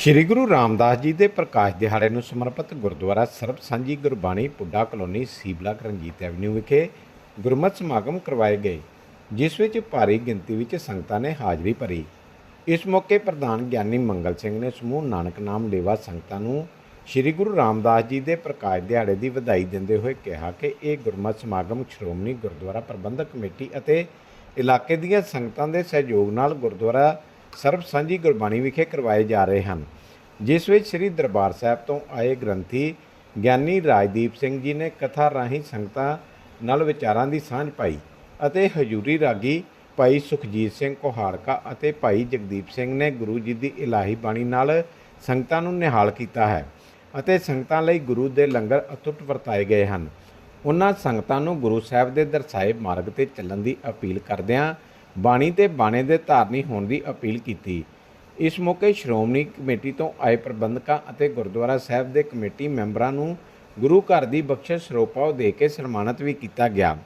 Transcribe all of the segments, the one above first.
ਸ਼੍ਰੀ ਗੁਰੂ ਰਾਮਦਾਸ ਜੀ ਦੇ ਪ੍ਰਕਾਸ਼ ਦਿਹਾੜੇ ਨੂੰ ਸਮਰਪਿਤ ਗੁਰਦੁਆਰਾ ਸਰਬ ਸਾਂਝੀ ਗੁਰਬਾਣੀ ਪੁੱਡਾ ਕਲੋਨੀ ਸੀਬਲਾ ਬਲਾਕ ਐਵਨਿਊ ਵਿਖੇ ਗੁਰਮਤਿ ਸਮਾਗਮ ਕਰਵਾਏ ਗਏ, ਜਿਸ ਵਿੱਚ ਭਾਰੀ ਗਿਣਤੀ ਵਿੱਚ ਸੰਗਤਾਂ ਨੇ ਹਾਜ਼ਰੀ ਭਰੀ। ਇਸ ਮੌਕੇ ਪ੍ਰਧਾਨ ਗਿਆਨੀ ਮੰਗਲ ਸਿੰਘ ਨੇ ਸਮੂਹ ਨਾਨਕ ਨਾਮ ਲੇਵਾ ਸੰਗਤਾਂ ਨੂੰ ਸ਼੍ਰੀ ਗੁਰੂ ਰਾਮਦਾਸ ਜੀ ਦੇ ਪ੍ਰਕਾਸ਼ ਦਿਹਾੜੇ ਦੀ ਵਧਾਈ ਦਿੰਦੇ ਹੋਏ ਕਿਹਾ ਕਿ ਇਹ ਗੁਰਮਤਿ ਸਮਾਗਮ ਸ਼੍ਰੋਮਣੀ ਗੁਰਦੁਆਰਾ ਪ੍ਰਬੰਧਕ ਕਮੇਟੀ ਅਤੇ ਇਲਾਕੇ ਦੀਆਂ ਸੰਗਤਾਂ ਦੇ ਸਹਿਯੋਗ ਨਾਲ ਗੁਰਦੁਆਰਾ ਸਰਬ ਸਾਂਝੀ ਗੁਰਬਾਣੀ ਵਿਖੇ ਕਰਵਾਏ ਜਾ ਰਹੇ ਹਨ, ਜਿਸ ਵਿੱਚ ਸ੍ਰੀ ਦਰਬਾਰ ਸਾਹਿਬ ਤੋਂ ਆਏ ਗ੍ਰੰਥੀ ਗਿਆਨੀ ਰਾਜਦੀਪ ਸਿੰਘ ਜੀ ਨੇ ਕਥਾ ਰਾਹੀਂ ਸੰਗਤਾਂ ਨਾਲ ਵਿਚਾਰਾਂ ਦੀ ਸਾਂਝ ਪਾਈ ਅਤੇ ਹਜੂਰੀ ਰਾਗੀ ਭਾਈ ਸੁਖਜੀਤ ਸਿੰਘ ਕੋਹਾੜਕਾ ਅਤੇ ਭਾਈ ਜਗਦੀਪ ਸਿੰਘ ਨੇ ਗੁਰੂ ਜੀ ਦੀ ਇਲਾਹੀ ਬਾਣੀ ਨਾਲ ਸੰਗਤਾਂ ਨੂੰ ਨਿਹਾਲ ਕੀਤਾ ਹੈ ਅਤੇ ਸੰਗਤਾਂ ਲਈ ਗੁਰੂ ਦੇ ਲੰਗਰ ਅਤੁੱਟ ਵਰਤਾਏ ਗਏ ਹਨ। ਉਹਨਾਂ ਸੰਗਤਾਂ ਨੂੰ ਗੁਰੂ ਸਾਹਿਬ ਦੇ ਦਰਸਾਏ ਮਾਰਗ ਤੇ ਚੱਲਣ ਦੀ ਅਪੀਲ ਕਰਦਿਆਂ ਬਾਣੀ ਤੇ ਬਾਣੇ ਦੇ ਧਾਰਨੀ ਹੋਣ ਦੀ ਅਪੀਲ ਕੀਤੀ। ਇਸ ਮੌਕੇ ਸ਼੍ਰੋਮਣੀ ਕਮੇਟੀ ਤੋਂ ਆਏ ਪ੍ਰਬੰਧਕਾਂ ਅਤੇ ਗੁਰਦੁਆਰਾ ਸਾਹਿਬ ਦੇ ਕਮੇਟੀ ਮੈਂਬਰਾਂ ਨੂੰ ਗੁਰੂ ਘਰ ਦੀ ਬਖਸ਼ਿਸ਼ ਸਰੋਪਾ ਦੇ ਕੇ ਸਨਮਾਨਿਤ ਵੀ ਕੀਤਾ ਗਿਆ।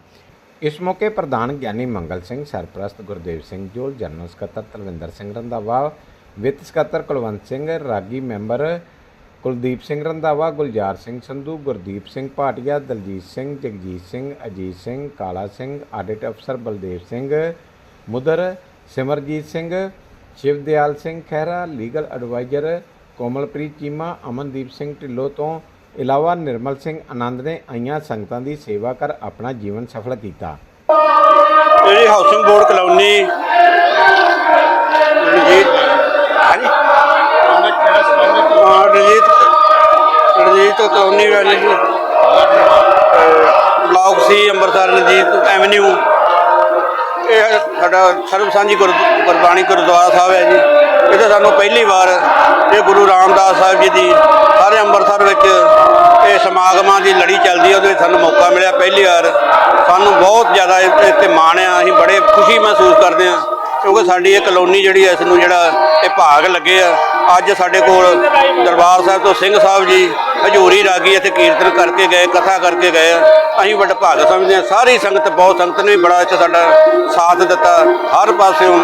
ਇਸ ਮੌਕੇ ਪ੍ਰਧਾਨ ਗਿਆਨੀ ਮੰਗਲ ਸਿੰਘ, ਸਰਪ੍ਰਸਤ ਗੁਰਦੇਵ ਸਿੰਘ ਜੋਲ, ਜਨਰਲ ਸਕੱਤਰ ਤਲਵਿੰਦਰ ਸਿੰਘ ਰੰਧਾਵਾ, ਵਿੱਤ ਸਕੱਤਰ ਕੁਲਵੰਤ ਸਿੰਘ, ਰਾਗੀ ਮੈਂਬਰ ਕੁਲਦੀਪ ਸਿੰਘ ਰੰਧਾਵਾ, ਗੁਲਜ਼ਾਰ ਸਿੰਘ ਸੰਧੂ, ਗੁਰਦੀਪ ਸਿੰਘ ਭਾਟੀਆ, ਦਲਜੀਤ ਸਿੰਘ, ਜਗਜੀਤ ਸਿੰਘ, ਅਜੀਤ ਸਿੰਘ, ਕਾਲਾ ਸਿੰਘ, ਆਡਿਟ ਅਫਸਰ ਬਲਦੇਵ ਸਿੰਘ ਮੁਦਰ, ਸਿਮਰਜੀਤ ਸਿੰਘ, ਸ਼ਿਵਦਿਆਲ ਸਿੰਘ ਖਹਿਰਾ, ਲੀਗਲ ਐਡਵਾਈਜ਼ਰ, ਕੋਮਲਪ੍ਰੀਤ ਚੀਮਾ, ਅਮਨਦੀਪ ਸਿੰਘ ਢਿੱਲੋਂ ਤੋਂ ਇਲਾਵਾ ਨਿਰਮਲ ਸਿੰਘ ਆਨੰਦ ਨੇ ਆਈਆਂ ਸੰਗਤਾਂ ਦੀ ਸੇਵਾ ਕਰ ਆਪਣਾ ਜੀਵਨ ਸਫਲ ਕੀਤਾ। ਇਹ ਹਾਊਸਿੰਗ ਬੋਰਡ ਕਲੋਨੀ। ਰਣਜੀਤ। ਹਾਂਜੀ। ਰਣਜੀਤ। ਰਣਜੀਤ ਕਲੋਨੀ ਵਾਲੀ block C Amritsar, Ranjit avenue. ਇਹ ਸਾਡਾ ਸਰਬ ਸਾਂਝੀ ਗੁਰ ਗੁਰਬਾਣੀ ਗੁਰਦੁਆਰਾ ਸਾਹਿਬ ਹੈ ਜੀ। ਇੱਥੇ ਸਾਨੂੰ ਪਹਿਲੀ ਵਾਰ ਇਹ ਗੁਰੂ ਰਾਮਦਾਸ ਸਾਹਿਬ ਜੀ ਦੀ ਸਾਰੇ ਅੰਮ੍ਰਿਤਸਰ ਵਿੱਚ ਇਹ ਸਮਾਗਮਾਂ ਦੀ ਲੜੀ ਚੱਲਦੀ ਹੈ। ਉਹਦੇ ਵਿੱਚ ਸਾਨੂੰ ਮੌਕਾ ਮਿਲਿਆ ਪਹਿਲੀ ਵਾਰ। ਸਾਨੂੰ ਬਹੁਤ ਜ਼ਿਆਦਾ ਇਹ- ਇੱਥੇ ਮਾਣ ਆ ਅਸੀਂ ਬੜੇ ਖੁਸ਼ੀ ਮਹਿਸੂਸ ਕਰਦੇ ਹਾਂ ਕਿਉਂਕਿ ਸਾਡੀ ਇਹ ਕਲੋਨੀ ਜਿਹੜੀ ਹੈ, ਇਸ ਨੂੰ ਜਿਹੜਾ ਇਹ ਭਾਗ ਲੱਗੇ ਆ। ਅੱਜ ਸਾਡੇ ਕੋਲ ਦਰਬਾਰ ਸਾਹਿਬ ਤੋਂ ਸਿੰਘ ਸਾਹਿਬ ਜੀ ਹਜੂਰੀ ਰਾਗੀ ਇੱਥੇ ਕੀਰਤਨ ਕਰਕੇ ਗਏ, ਕਥਾ ਕਰਕੇ ਗਏ ਅਸੀਂ ਵੱਡਾ ਭਾਗ ਸਮਝਦੇ ਹਾਂ। ਸਾਰੀ ਸੰਗਤ, ਬਹੁਤ ਸੰਗਤ ਨੇ ਬੜਾ ਇੱਥੇ ਸਾਡਾ ਸਾਥ ਦਿੱਤਾ। ਹਰ ਪਾਸਿਓਂ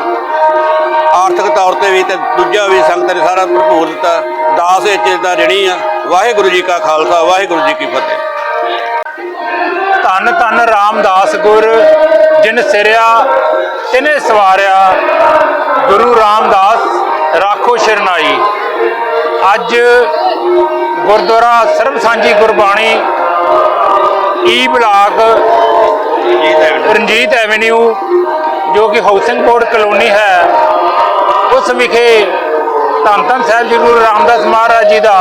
ਆਰਥਿਕ ਤੌਰ ਤੇ ਵੀ ਤੇ ਦੂਜਾ ਵੀ ਸੰਗਤ ਨੇ ਸਾਰਾ ਭਰਪੂਰ ਦਿੱਤਾ। ਦਾਸ ਵਿੱਚ ਦਾ ਰਣੀ ਆ। ਵਾਹਿਗੁਰੂ ਜੀ ਕਾ ਖਾਲਸਾ, ਵਾਹਿਗੁਰੂ ਜੀ ਕੀ ਫਤਿਹ। ਧੰਨ ਧੰਨ ਰਾਮਦਾਸ ਗੁਰ, ਜਿਨ ਸਿਰਿਆ ਤਿਨੇ ਸਵਾਰਿਆ। ਗੁਰੂ ਰਾਮਦਾਸ ਰਾਖੋ ਸ਼ਰਨਾਈ ਅੱਜ Gurdwara Sarab Sanjhi Gurbani E block Ranjit avenue, ਜੋ ਕਿ ਹਾਊਸਿੰਗ ਬੋਰਡ ਕਲੋਨੀ ਹੈ। ਉਸ ਵਿਖੇ ਧੰਨ ਧੰਨ ਸਾਹਿਬ ਜੀ ਗੁਰੂ ਰਾਮਦਾਸ ਮਹਾਰਾਜ ਜੀ ਦਾ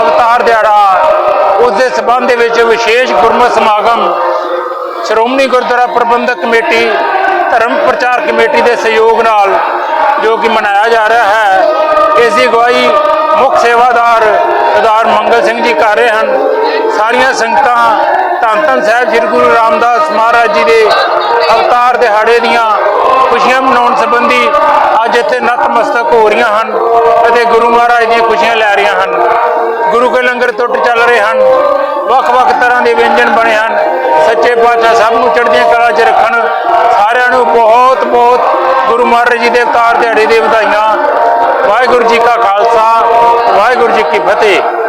ਅਵਤਾਰ ਦਿਹਾੜਾ, ਉਸ ਦੇ ਸਬੰਧ ਦੇ ਵਿੱਚ ਵਿਸ਼ੇਸ਼ ਗੁਰਮਤਿ ਸਮਾਗਮ ਸ਼੍ਰੋਮਣੀ ਗੁਰਦੁਆਰਾ ਪ੍ਰਬੰਧਕ ਕਮੇਟੀ, ਧਰਮ ਪ੍ਰਚਾਰ ਕਮੇਟੀ ਦੇ ਸਹਿਯੋਗ ਨਾਲ ਜੋ ਕਿ ਮਨਾਇਆ ਜਾ ਰਿਹਾ ਹੈ। ਇਸ ਦੀ ਅਗਵਾਈ ਮੁੱਖ ਸੇਵਾਦਾਰ ਸਰਦਾਰ ਮੰਗਲ ਸਿੰਘ ਜੀ ਕਰ ਰਹੇ ਹਨ। ਸਾਰੀਆਂ ਸੰਗਤਾਂ ਧੰਨ ਧੰਨ ਸਾਹਿਬ ਸ੍ਰੀ ਗੁਰੂ ਰਾਮਦਾਸ ਮਹਾਰਾਜ ਜੀ ਦੇ ਅਵਤਾਰ ਦਿਹਾੜੇ ਦੀਆਂ ਖੁਸ਼ੀਆਂ ਮਨਾਉਣ ਸੰਬੰਧੀ ਅੱਜ ਇੱਥੇ ਨਤਮਸਤਕ ਹੋ ਰਹੀਆਂ ਹਨ ਅਤੇ ਗੁਰੂ ਮਹਾਰਾਜ ਦੀਆਂ ਖੁਸ਼ੀਆਂ ਲੈ ਰਹੀਆਂ ਹਨ। ਗੁਰੂ ਕੇ ਲੰਗਰ ਟੁੱਟ ਚੱਲ ਰਹੇ ਹਨ। ਵੱਖ-ਵੱਖ ਤਰ੍ਹਾਂ ਦੇ ਵਿਅੰਜਨ ਬਣੇ ਹਨ। ਸੱਚੇ ਪਾਤਸ਼ਾਹ ਸਭ ਨੂੰ ਚੜ੍ਹਦੀਆਂ ਕਲਾ 'ਚ ਰੱਖਣ ਸਾਰਿਆਂ ਨੂੰ ਮਹਾਰਾਜ ਜੀ ਦੇ ਅਵਤਾਰ ਦਿਹਾੜੇ ਦੀ ਵਧਾਈਆਂ। ਵਾਹਿਗੁਰੂ ਜੀ ਕਾ ਖਾਲਸਾ, ਵਾਹਿਗੁਰੂ ਜੀ ਕੀ ਫਤਿਹ।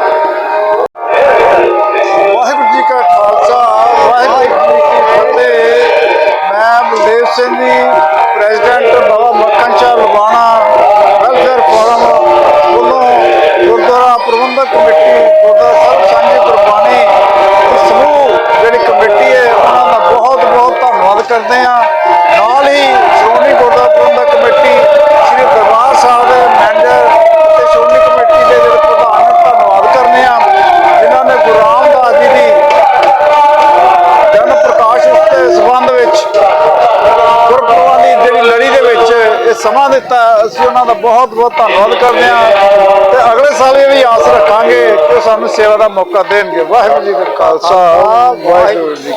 ਗੁਰੂ ਰਾਮਦਾਸ ਜੀ ਦੀ ਜਨਮ ਪ੍ਰਕਾਸ਼ ਉਸਤੇ ਸੰਬੰਧ ਵਿੱਚ ਗੁਰਪੁਰਬਾਂ ਦੀ ਜਿਹੜੀ ਲੜੀ ਦੇ ਵਿੱਚ ਇਹ ਸਮਾਂ ਦਿੱਤਾ ਅਸੀਂ ਉਹਨਾਂ ਦਾ ਬਹੁਤ ਬਹੁਤ ਧੰਨਵਾਦ ਕਰਦੇ ਹਾਂ ਤੇ ਅਗਲੇ ਸਾਲ ਇਹ ਵੀ ਆਸ ਰੱਖਾਂਗੇ ਕਿ ਸਾਨੂੰ ਸੇਵਾ ਦਾ ਮੌਕਾ ਦੇਣਗੇ ਵਾਹਿਗੁਰੂ ਜੀ ਕਾ ਖਾਲਸਾ ਵਾਹਿਗੁਰੂ ਜੀ।